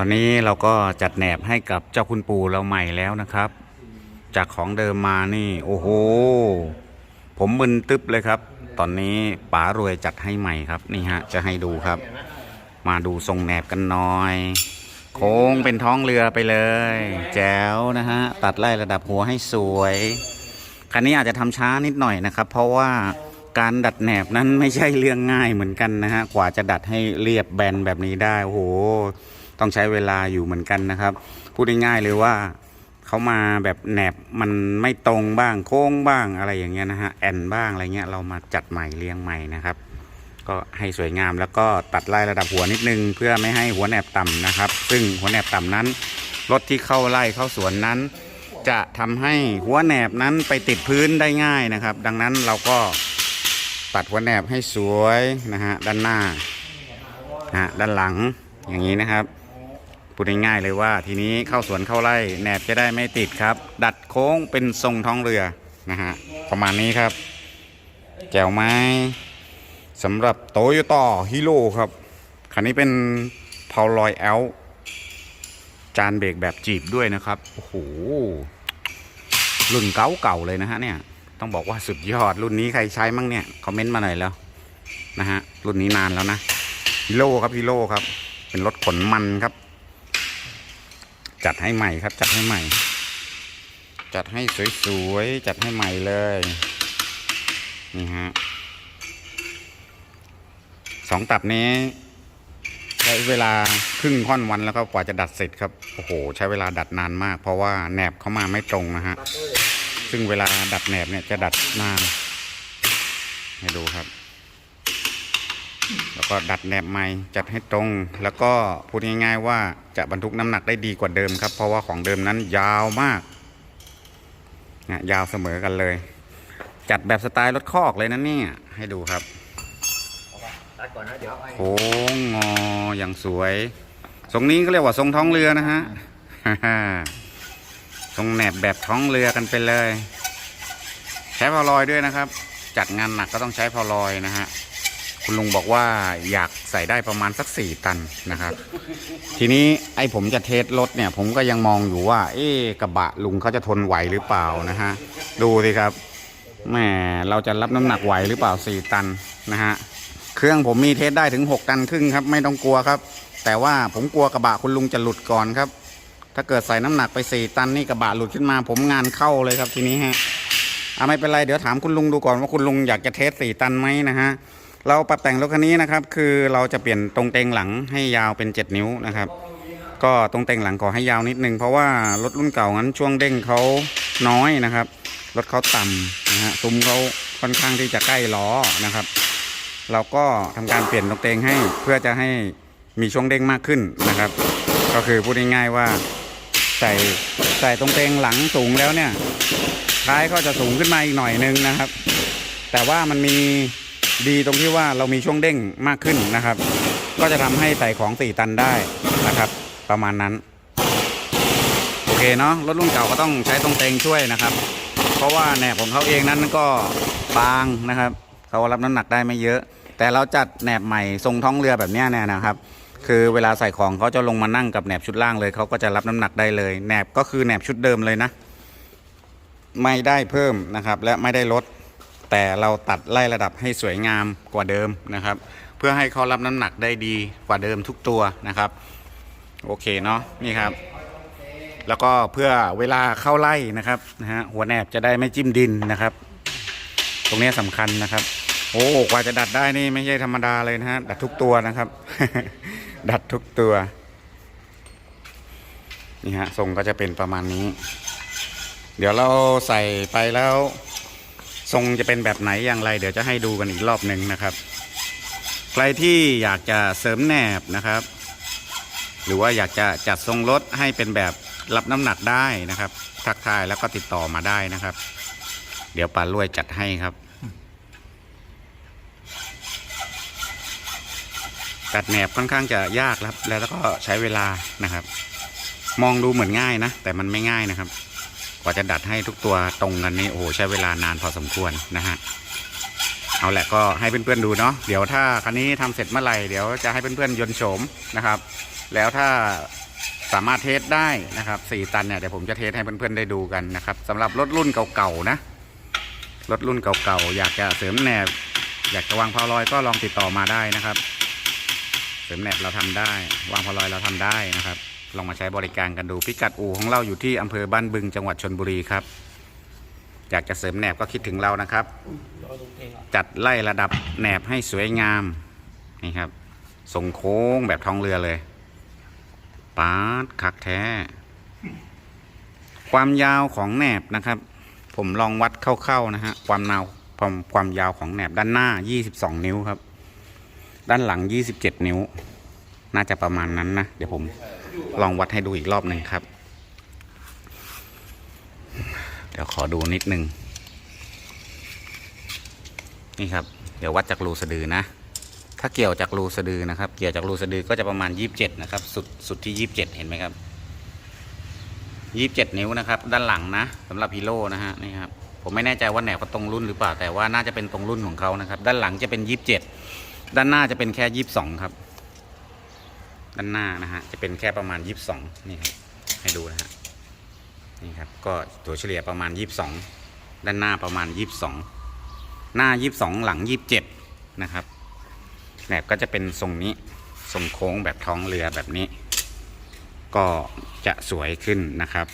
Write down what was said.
ตอนนี้เราก็จัดแหนบให้กับเจ้าคุณปู่เราใหม่แล้วนะครับ จากของเดิมมานี่โอ้โห ผมมึนตึ๊บเลยครับ ตอนนี้ป๋ารวยจัดให้ใหม่ครับนี่ฮะจะให้ดูครับ มาดูทรงแหนบกันหน่อย โค้งเป็นท้องเรือไปเลย แจ๋วนะฮะตัดไล่ระดับหัวให้สวยคันนี้อาจจะทำช้านิดหน่อยนะครับ เพราะว่าการดัดแหนบนั้นไม่ใช่เรื่องง่ายเหมือนกันนะฮะกว่าจะดัดให้เรียบแบนแบบนี้ได้โอ้โห ต้องใช้เวลาอยู่เหมือนกันนะครับ พูดง่ายๆเลยว่าเขามาแบบแหนบมันไม่ตรงบ้างโค้งบ้างอะไรอย่างเงี้ยนะฮะแอนบ้างอะไรเงี้ยเรามาจัดใหม่เรียงใหม่นะครับ ก็ให้สวยงามแล้วก็ตัดไล่ระดับหัวนิดนึง เพื่อไม่ให้หัวแหนบต่ำนะครับ ซึ่งหัวแหนบต่ำนั้นรถที่เข้าไล่เข้าสวนนั้น จะทำให้หัวแหนบนั้นไปติดพื้นได้ง่ายนะครับ ดังนั้นเราก็ตัดหัวแหนบให้สวยนะฮะด้านหน้านะฮะด้านหลังอย่างนี้นะครับ พูดง่ายๆเลยว่าทีนี้เข้าสวนเข้าไร่แหนบจะได้ไม่ติดครับ ดัดโค้งเป็นทรงท้องเรือนะฮะประมาณนี้ครับ แจวไหมสำหรับโตโยต้าฮีโร่ครับคันนี้เป็นพาวลอยแอลจานเบรกแบบจีบด้วยนะครับโอ้โหรุ่นเก่าเก่าๆเลยนะฮะเนี่ยต้องบอกว่าสุดยอดรุ่นนี้ใครใช้มั่งเนี่ยคอมเมนต์มาหน่อยแล้วนะฮะรุ่นนี้นานแล้วนะฮีโร่ครับฮีโร่ครับ เป็นรถขนมันครับ จัดให้ใหม่ครับ จัดให้ใหม่ จัดให้สวยๆ จัดให้ใหม่เลย นี่ฮะสองตับนี้ใช้เวลาครึ่งค่อนวันแล้วก็กว่าจะดัดเสร็จครับ โอ้โห ใช้เวลาดัดนานมาก เพราะว่าแหนบเขามาไม่ตรงนะฮะ ซึ่งเวลาดัดแหนบเนี่ยจะดัดนาน ให้ดูครับ แล้วก็ดัดแหนบใหม่จัดให้ตรง แล้วก็พูดง่ายๆว่าจะบรรทุกน้ำหนักได้ดีกว่าเดิมครับ เพราะว่าของเดิมนั้นยาวมากนะยาวเสมอกันเลย จัดแบบสไตล์รถคอกเลยนะเนี่ย ให้ดูครับตัดก่อนนะเดี๋ยวไอ้โค้งงออย่างสวย ทรงนี้ก็เรียกว่าทรงท้องเรือนะฮะทรงแหนบแบบท้องเรือกันไปเลย ใช้พอลอยด้วยนะครับ จัดงานหนักก็ต้องใช้พอลอยนะฮะ คุณลุงบอกว่าอยากใส่ได้ประมาณสักสี่ตันนะครับ ทีนี้ไอ้ผมจะเทสรถเนี่ย ผมก็ยังมองอยู่ว่า เอ๊กระบะลุงเขาจะทนไหวหรือเปล่านะฮะ ดูสิครับแหมเราจะรับน้ำหนักไหวหรือเปล่าสี่ตันนะฮะเครื่องผมมีเทสได้ถึง6ตันครึ่งครับ ไม่ต้องกลัวครับ แต่ว่าผมกลัวกระบะคุณลุงจะหลุดก่อนครับ ถ้าเกิดใส่น้ำหนักไป4ตันนี่กระบะหลุดขึ้นมา ผมงานเข้าเลยครับทีนี้ฮะอะไม่เป็นไรเดี๋ยวถามคุณลุงดูก่อนว่าคุณลุงอยากจะเทส4ตันไหมนะฮะ เราปรับแต่งรถคันนี้นะครับ คือเราจะเปลี่ยนตรงเตงหลังให้ยาวเป็น 7 นิ้วนะครับ ก็ตรงเตงหลังขอให้ยาวนิดนึง เพราะว่ารถรุ่นเก่างั้นช่วงเด้งเขาน้อยนะครับ รถเขาต่ำนะฮะซุ้มเขาค่อนข้างที่จะใกล้ล้อนะครับ เราก็ทำการเปลี่ยนตรงเตงให้เพื่อจะให้มีช่วงเด้งมากขึ้นนะครับ ก็คือพูดง่ายๆว่าใส่ใส่ตรงเตงหลังสูงแล้วเนี่ยท้ายก็จะสูงขึ้นมาอีกหน่อยนึงนะครับ แต่ว่ามันมี ดีตรงที่ว่าเรามีช่วงเด้งมากขึ้นนะครับ ก็จะทำให้ใส่ของ 4 ตันได้นะครับ ประมาณนั้น โอเคเนาะรถรุ่นเก่าก็ต้องใช้ตรงเตงช่วยนะครับ เพราะว่าแหนบของเขาเองนั้นก็บางนะครับเขารับน้ำหนักได้ไม่เยอะ แต่เราจัดแหนบใหม่ทรงท้องเรือแบบนี้เนี่ยนะครับ คือเวลาใส่ของเขาจะลงมานั่งกับแหนบชุดล่างเลยเขาก็จะรับน้ำหนักได้เลยแหนบก็คือแหนบชุดเดิมเลยนะ ไม่ได้เพิ่มนะครับ และไม่ได้ลด แต่เราตัดไล่ระดับให้สวยงามกว่าเดิมนะครับ เพื่อให้เขารับน้ำหนักได้ดีกว่าเดิมทุกตัวนะครับ โอเคเนาะนี่ครับ แล้วก็เพื่อเวลาเข้าไล่นะครับนะฮะหัวแหนบจะได้ไม่จิ้มดินนะครับ ตรงนี้สำคัญนะครับ โอ้กว่าจะดัดได้นี่ไม่ใช่ธรรมดาเลยนะฮะดัดทุกตัวนะครับ ดัดทุกตัวนี่ฮะทรงก็จะเป็นประมาณนี้ เดี๋ยวเราใส่ไปแล้ว ทรงจะเป็นแบบไหนอย่างไร เดี๋ยวจะให้ดูกันอีกรอบหนึ่งนะครับ ใครที่อยากจะเสริมแหนบนะครับ หรือว่าอยากจะจัดทรงรถให้เป็นแบบรับน้ำหนักได้นะครับ ทักทายแล้วก็ติดต่อมาได้นะครับ เดี๋ยวปลารวยจัดให้ครับตัดแหนบค่อนข้างจะยากครับ แล้วก็ใช้เวลานะครับ มองดูเหมือนง่ายนะ แต่มันไม่ง่ายนะครับ กว่าจะดัดให้ทุกตัวตรงกันนี่โอ้โหใช้เวลานานพอสมควรนะฮะเอาแหละก็ให้เพื่อนๆดูเนาะเดี๋ยวถ้าคันนี้ทำเสร็จเมื่อไหร่เดี๋ยวจะให้เพื่อนๆยนต์โฉมนะครับ แล้วถ้าสามารถเทสได้นะครับสี่ตันเนี่ยเดี๋ยวผมจะเทสให้เพื่อนๆได้ดูกันนะครับสำหรับรถรุ่นเก่าๆนะรถรุ่นเก่าๆอยากจะเสริมแหนบอยากจะวางพาวลอยก็ลองติดต่อมาได้นะครับ เสริมแหนบเราทำได้ วางพาวลอยเราทำได้นะครับ ลองมาใช้บริการกันดูพิกัดอู่ของเราอยู่ที่อำเภอบ้านบึงจังหวัดชนบุรีครับ อยากจะเสริมแหนบก็คิดถึงเรานะครับ จัดไล่ระดับแหนบให้สวยงามนี่ครับทรงโค้งแบบท้องเรือเลยปาดคักแท้ ความยาวของแหนบนะครับ ผมลองวัดเข้าๆนะฮะความนาวความความยาวของแหนบด้านหน้า 22 นิ้วครับ ด้านหลัง 27 นิ้ว น่าจะประมาณนั้นนะ เดี๋ยวผม ลองวัดให้ดูอีกรอบหนึ่งครับ เดี๋ยวขอดูนิดนึง นี่ครับ เดี๋ยววัดจากรูสะดือนะ ถ้าเกี่ยวจากรูสะดือนะครับ เกี่ยวจากรูสะดือก็จะประมาณ 27 นะครับ สุดสุดที่ 27 เห็นไหมครับ 27 นิ้วนะครับ ด้านหลังนะสำหรับฮีโร่นะฮะนี่ครับผมไม่แน่ใจว่าแหนบเขาตรงรุ่นหรือเปล่าแต่ว่าน่าจะเป็นตรงรุ่นของเขานะครับ ด้านหลังจะเป็น 27 ด้านหน้าจะเป็นแค่ 22 ครับ ด้านหน้านะฮะจะเป็นแค่ประมาณ 22 นี่ครับให้ดูนะฮะนี่ครับก็ตัวเฉลี่ยประมาณ 22 ด้านหน้าประมาณ 22 หน้า 22 หลัง 27 นะครับแบบก็จะเป็นทรงนี้ทรงโค้งแบบท้องเรือแบบนี้ ก็จะสวยขึ้นนะครับ